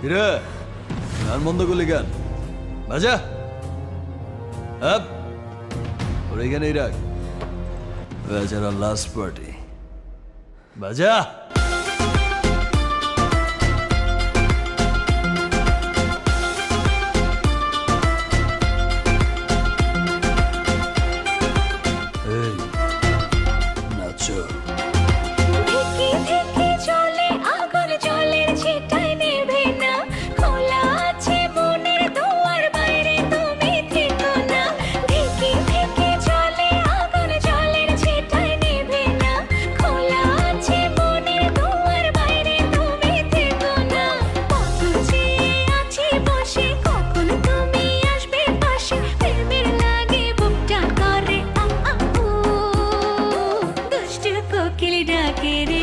কিরে? গান বন্ধ করলি বাজা? আপ। ওর এইখানেই রাখ। লাস্ট পার্টি বাজা? নাচো। it is.